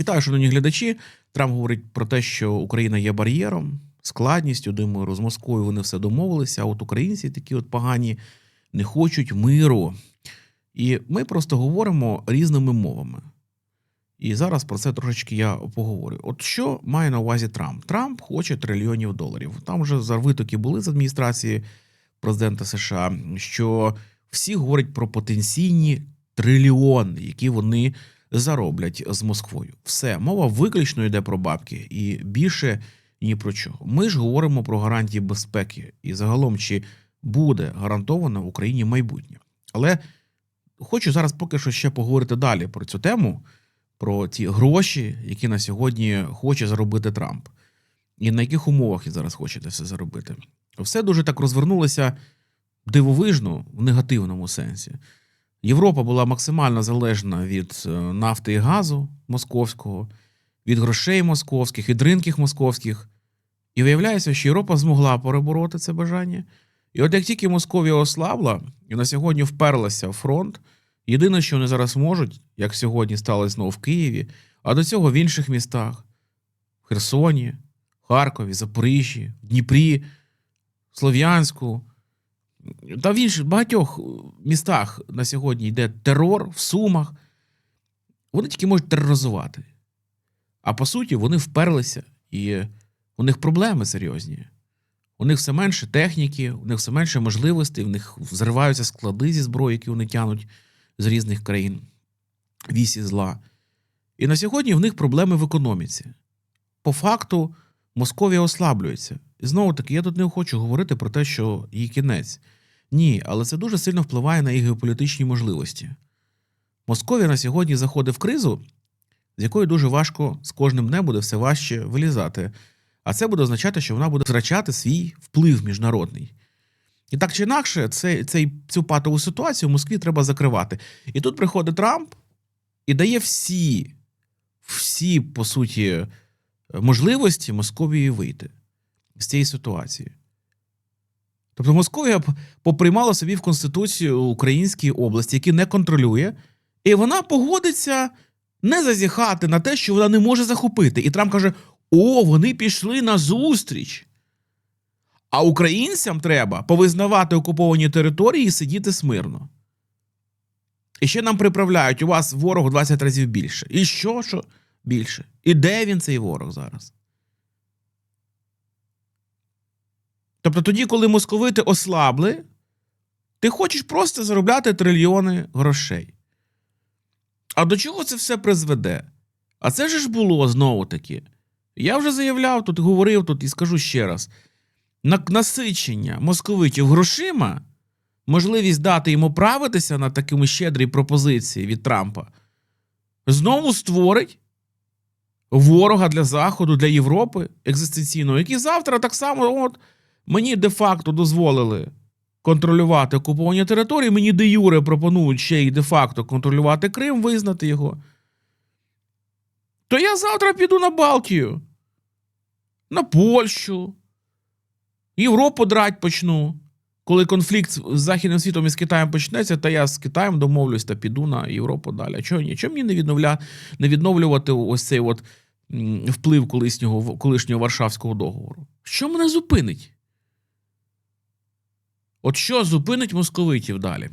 Вітаю, шановні глядачі. Трамп говорить про те, що Україна є бар'єром, складністю. Думаю, з Москвою вони все домовилися. А от українці такі от погані не хочуть миру. І ми просто говоримо різними мовами. І зараз про це трошечки я поговорю. От що має на увазі Трамп? Трамп хоче трильйонів доларів. Там вже зарвитоки були з адміністрації президента США, що всі говорять про потенційні трильйони, які вони зароблять з Москвою. Все, мова виключно йде про бабки і більше ні про чого. Ми ж говоримо про гарантії безпеки і загалом, чи буде гарантовано Україні майбутнє. Але хочу зараз поки що ще поговорити далі про цю тему, про ті гроші, які на сьогодні хоче заробити Трамп, і на яких умовах він зараз хоче це все заробити. Все дуже так розвернулося дивовижно в негативному сенсі. Європа була максимально залежна від е, нафти і газу московського, від грошей московських, від ринків московських. І виявляється, що Європа змогла перебороти це бажання. І от як тільки Московія ослабла і на сьогодні вперлася в фронт, єдине, що вони зараз можуть, як сьогодні сталося знову в Києві, а до цього в інших містах: в Херсоні, Харкові, Запоріжжі, Дніпрі, Слов'янську, та в інших багатьох містах на сьогодні йде терор в Сумах. Вони тільки можуть тероризувати. А по суті, вони вперлися, і у них проблеми серйозні. У них все менше техніки, у них все менше можливостей, в них взриваються склади зі зброї, які вони тянуть з різних країн вісі зла. І на сьогодні в них проблеми в економіці. По факту, Московія ослаблюється. І знову таки, я тут не хочу говорити про те, що її кінець. Ні, але це дуже сильно впливає на її геополітичні можливості. Московія на сьогодні заходить в кризу, з якої дуже важко з кожним днем буде все важче вилізати. А це буде означати, що вона буде втрачати свій вплив міжнародний. І так чи інакше, цей, цей, цю патову ситуацію в Москві треба закривати. І тут приходить Трамп і дає всі, всі, по суті, можливості Московії вийти з цієї ситуації. Тобто Московія поприймала собі в Конституцію Української області, які не контролює, і вона погодиться не зазіхати на те, що вона не може захопити. І Трамп каже: о, вони пішли на зустріч. А українцям треба повизнавати окуповані території і сидіти смирно. І ще нам приправляють: у вас ворог 20 разів більше. І що, що більше? І де він цей ворог зараз? Тобто тоді, коли московити ослабли, ти хочеш просто заробляти трильйони грошей. А до чого це все призведе? А це ж було знову таки. Я вже заявляв тут, говорив тут і скажу ще раз: На- насичення московитів грошима, можливість дати йому правитися на такими щедрі пропозиції від Трампа, знову створить ворога для Заходу, для Європи екзистенційного, які завтра так само от, мені де-факто дозволили контролювати окуповані території, мені де Юре пропонують ще й де-факто контролювати Крим, визнати його. То я завтра піду на Балтію, на Польщу, Європу драть почну. Коли конфлікт з Західним світом і з Китаєм почнеться, то я з Китаєм домовлюсь та піду на Європу далі. А чого ні? Чому мені не, відновля... не відновлювати ось цей от вплив колишнього, колишнього Варшавського договору? Що мене зупинить? От що зупинить московитів далі?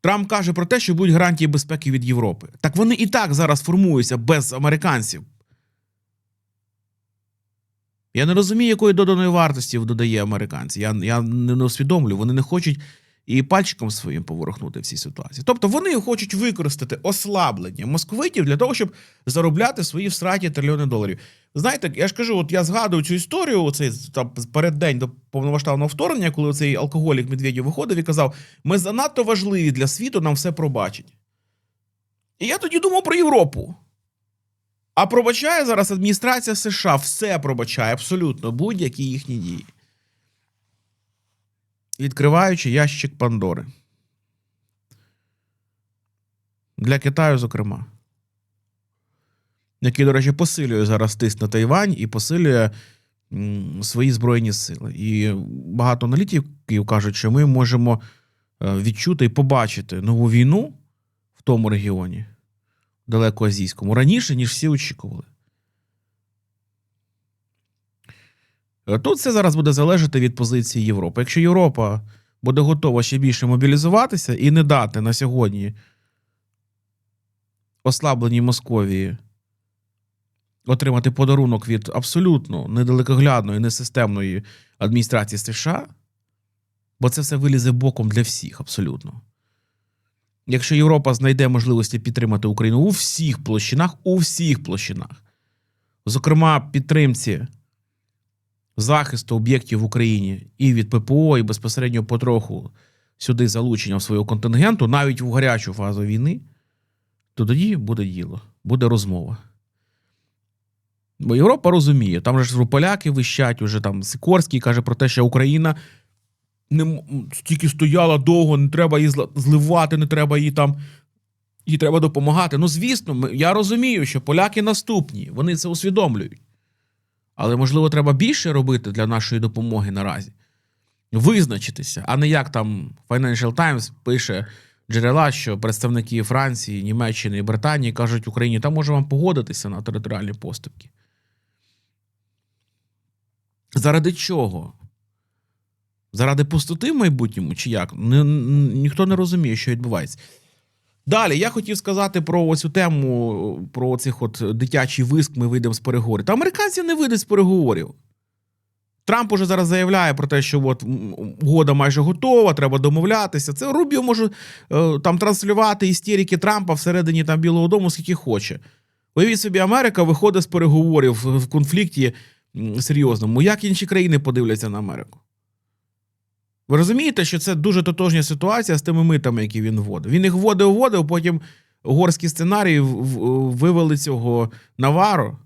Трамп каже про те, що будуть гарантії безпеки від Європи. Так вони і так зараз формуються без американців. Я не розумію, якої доданої вартості додає американці. Я, я не не усвідомлю, вони не хочуть і пальчиком своїм поворухнути в цій ситуації. Тобто вони хочуть використати ослаблення московитів для того, щоб заробляти свої всраті трильйони доларів. Знаєте, я ж кажу, от я згадую цю історію, оцей там переддень до повномасштабного вторгнення, коли цей алкоголік Медведєв виходив і казав: ми занадто важливі для світу, нам все пробачить. І я тоді думав про Європу. А пробачає зараз адміністрація США, все пробачає абсолютно будь-які їхні дії. Відкриваючи ящик Пандори. Для Китаю, зокрема. Який, до речі, посилює зараз тиск на Тайвань і посилює свої збройні сили. І багато аналітиків кажуть, що ми можемо е, відчути і побачити нову війну в тому регіоні. далекоазійському раніше, ніж всі очікували. Тут все зараз буде залежати від позиції Європи. Якщо Європа буде готова ще більше мобілізуватися і не дати на сьогодні ослабленій Московії отримати подарунок від абсолютно недалекоглядної, несистемної адміністрації США, бо це все вилізе боком для всіх абсолютно. Якщо Європа знайде можливості підтримати Україну у всіх площинах, у всіх площинах, зокрема, підтримці захисту об'єктів в Україні і від ППО, і безпосередньо потроху сюди залучення в свого контингенту, навіть в гарячу фазу війни, то тоді буде діло, буде розмова. Бо Європа розуміє, там же ж поляки вищать, уже там Сикорський каже про те, що Україна не стільки стояла довго, не треба її зливати, не треба їй там. Їй треба допомагати. Ну, звісно, я розумію, що поляки наступні, вони це усвідомлюють. Але, можливо, треба більше робити для нашої допомоги наразі. Визначитися, а не як там Financial Times пише джерела, що представники Франції, Німеччини і Британії кажуть Україні, та може вам погодитися на територіальні поступки. Заради чого? Заради пустоти в майбутньому чи як? Ні, ніхто не розуміє, що відбувається. Далі я хотів сказати про оцю тему, про цих от дитячий виск, ми вийдемо з переговорів. Та американці не вийдуть з переговорів. Трамп уже зараз заявляє про те, що от угода майже готова, треба домовлятися. Це Рубіо може е, там транслювати істерики Трампа всередині там Білого Дому, скільки хоче. Уявіть собі, Америка виходить з переговорів в, в конфлікті серйозному. Як інші країни подивляться на Америку? Ви розумієте, що це дуже тотожня ситуація з тими митами, які він вводив. Він їх вводив, вводив, потім угорські сценарії вивели цього Наваро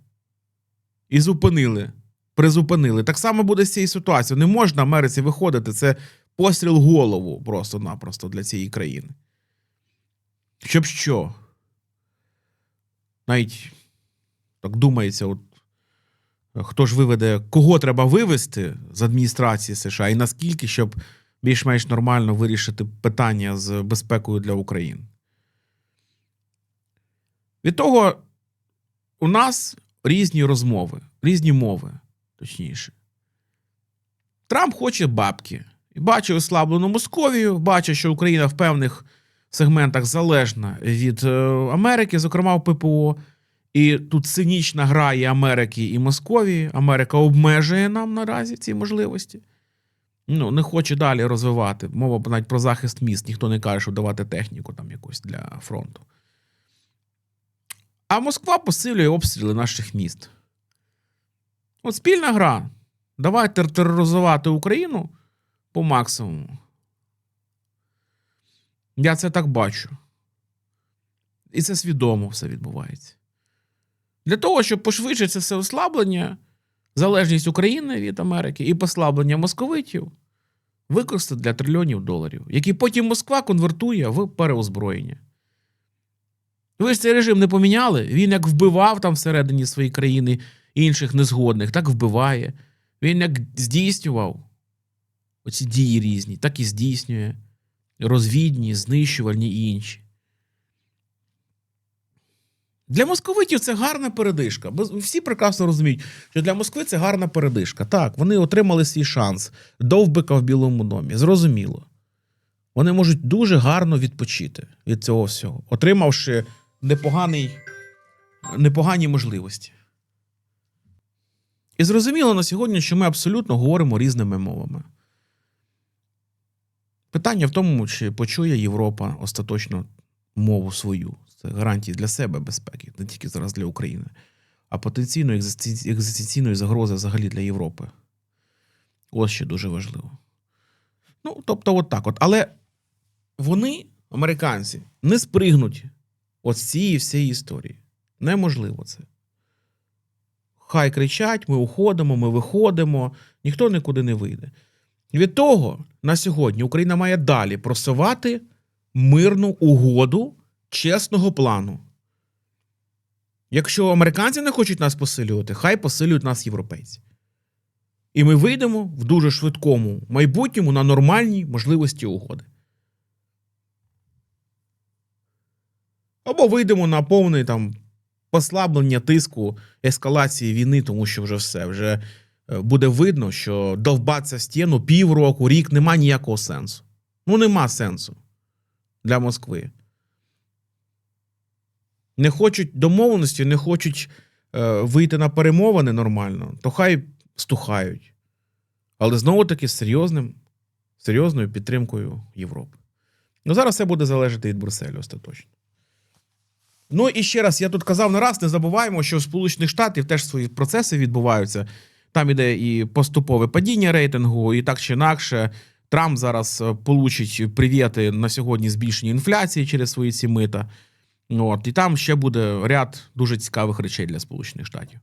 і зупинили. Призупинили. Так само буде з цією ситуацією. Не можна Америці виходити. Це постріл голову просто-напросто для цієї країни. Щоб що? Навіть так думається, от хто ж виведе, кого треба вивести з адміністрації США і наскільки, щоб більш-менш нормально вирішити питання з безпекою для України. Від того у нас різні розмови, різні мови, точніше. Трамп хоче бабки. І бачить ослаблену Московію, бачить, що Україна в певних сегментах залежна від е, Америки, зокрема в ППО. І тут цинічна гра і Америки і Московії. Америка обмежує нам наразі ці можливості. Ну, не хоче далі розвивати. Мова навіть про захист міст. Ніхто не каже, що давати техніку там якусь для фронту. А Москва посилює обстріли наших міст. От спільна гра. Давайте тероризувати Україну по максимуму. Я це так бачу. І це свідомо все відбувається. Для того, щоб пошвидшити це все ослаблення, залежність України від Америки і послаблення московитів використати для трильйонів доларів, які потім Москва конвертує в переозброєння. Ви ж цей режим не поміняли. Він як вбивав там всередині своєї країни інших незгодних, так вбиває. Він як здійснював оці дії різні, так і здійснює розвідні, знищувальні і інші. Для московитів це гарна передишка. Всі прекрасно розуміють, що для Москви це гарна передишка. Так, вони отримали свій шанс довбика в Білому домі. Зрозуміло. Вони можуть дуже гарно відпочити від цього всього, отримавши непоганий, непогані можливості. І зрозуміло на сьогодні, що ми абсолютно говоримо різними мовами. Питання в тому, чи почує Європа остаточно мову свою. Це гарантії для себе безпеки, не тільки зараз для України, а потенційно екзистенці- екзистенційної загрози взагалі для Європи. Ось що дуже важливо. Ну, тобто, от так от. Але вони, американці, не спригнуть от цієї всієї історії. Неможливо це. Хай кричать, ми уходимо, ми виходимо, ніхто нікуди не вийде. Від того на сьогодні Україна має далі просувати мирну угоду чесного плану. Якщо американці не хочуть нас посилювати, хай посилюють нас європейці. І ми вийдемо в дуже швидкому майбутньому на нормальні можливості угоди. Або вийдемо на повне там послаблення тиску ескалації війни, тому що вже все. Вже е, буде видно, що довбатися стіну півроку, рік нема ніякого сенсу. Ну, нема сенсу для Москви. Не хочуть домовленості, не хочуть е, вийти на перемовини нормально, то хай стухають. Але знову таки з серйозним, серйозною підтримкою Європи. Ну, зараз все буде залежати від Брюсселю остаточно. Ну і ще раз, я тут казав не раз, не забуваємо, що в Сполучених Штатів теж свої процеси відбуваються. Там іде і поступове падіння рейтингу, і так чи інакше. Трамп зараз е, получить привіти на сьогодні збільшення інфляції через свої ці мита. От, і там ще буде ряд дуже цікавих речей для Сполучених Штатів.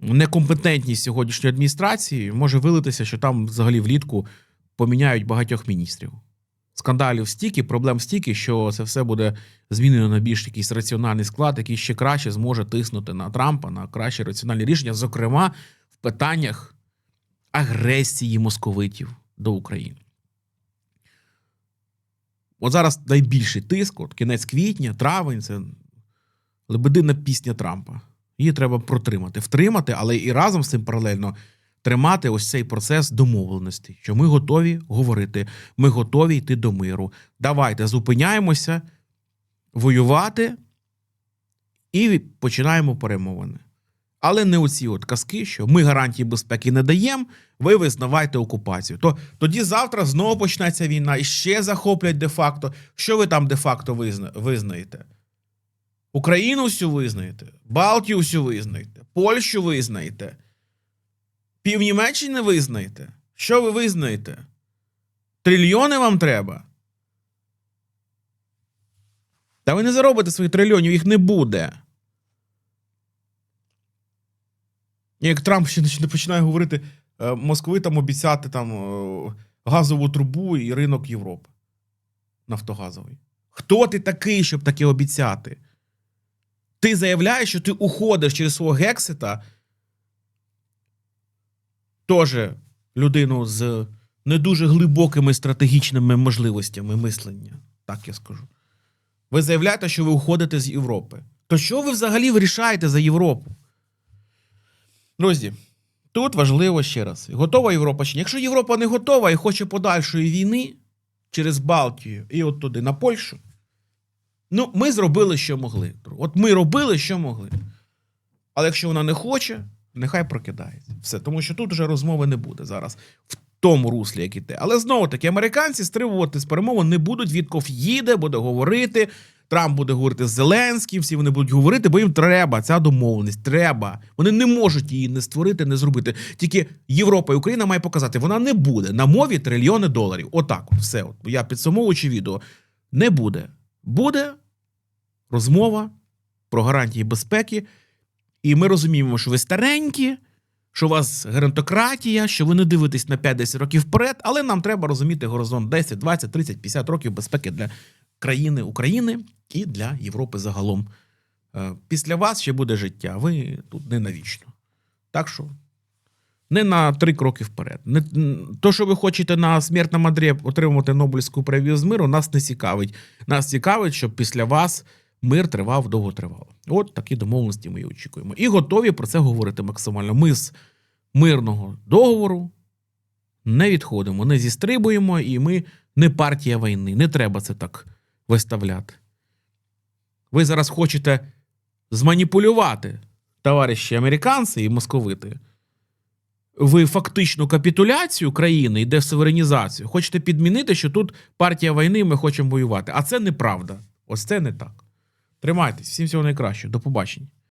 Некомпетентність сьогоднішньої адміністрації може вилитися, що там взагалі влітку поміняють багатьох міністрів. Скандалів стільки, проблем стільки, що це все буде змінено на більш якийсь раціональний склад, який ще краще зможе тиснути на Трампа на кращі раціональні рішення, зокрема в питаннях агресії московитів до України. От зараз найбільший тиск, от кінець квітня, травень це лебедина пісня Трампа. Її треба протримати, втримати, але і разом з цим паралельно тримати ось цей процес домовленості, що ми готові говорити, ми готові йти до миру. Давайте зупиняємося, воювати і починаємо перемовини. Але не оці от казки, що ми гарантії безпеки не даємо, ви визнавайте окупацію. То тоді завтра знову почнеться війна і ще захоплять де-факто. Що ви там де-факто визна, визнаєте? Україну всю визнаєте, Балтію всю визнаєте, Польщу визнаєте, Пів Німеччини визнаєте? Що ви визнаєте? Трильйони вам треба? Та ви не заробите своїх трильйонів, їх не буде. Як Трамп ще починає говорити, е, московитам обіцяти там е, газову трубу і ринок Європи нафтогазовий. Хто ти такий, щоб таке обіцяти? Ти заявляєш, що ти уходиш через свого гексита, теж людину з не дуже глибокими стратегічними можливостями мислення, так я скажу. Ви заявляєте, що ви уходите з Європи. То що ви взагалі вирішаєте за Європу? Друзі, тут важливо ще раз: готова Європа чи ні? Якщо Європа не готова і хоче подальшої війни через Балтію і от туди на Польщу, ну, ми зробили, що могли. От ми робили, що могли. Але якщо вона не хоче, нехай прокидається. Все, тому що тут вже розмови не буде зараз в тому руслі, як іде. Але знову таки, американці стримувати з перемовин не будуть. Вітков їде, буде говорити. Трамп буде говорити з Зеленським, всі вони будуть говорити, бо їм треба ця домовленість. Треба. Вони не можуть її не створити, не зробити. Тільки Європа і Україна має показати, вона не буде на мові трильйони доларів. Отак, от все. От я підсумовуючи відео. Не буде. Буде розмова про гарантії безпеки. І ми розуміємо, що ви старенькі, що у вас геронтократія, що ви не дивитесь на 5-10 років вперед, але нам треба розуміти горизонт 10, 20, 30, 50 років безпеки для країни України і для Європи загалом. Е, Після вас ще буде життя. Ви тут не навічно. Так що не на три кроки вперед. Не, то, що ви хочете на смертному одрі отримувати Нобелівську премію з миру, нас не цікавить. Нас цікавить, щоб після вас мир тривав довготривало. От такі домовленості ми і очікуємо. І готові про це говорити максимально. Ми з мирного договору не відходимо, не зістрибуємо, і ми не партія війни. Не треба це так виставляти. Ви зараз хочете зманіпулювати, товариші американці і московити. Ви фактичну капітуляцію країни йде в суверенізацію. Хочете підмінити, що тут партія війни, і ми хочемо воювати. А це неправда. Ось це не так. Тримайтесь, всім всього найкращого. До побачення.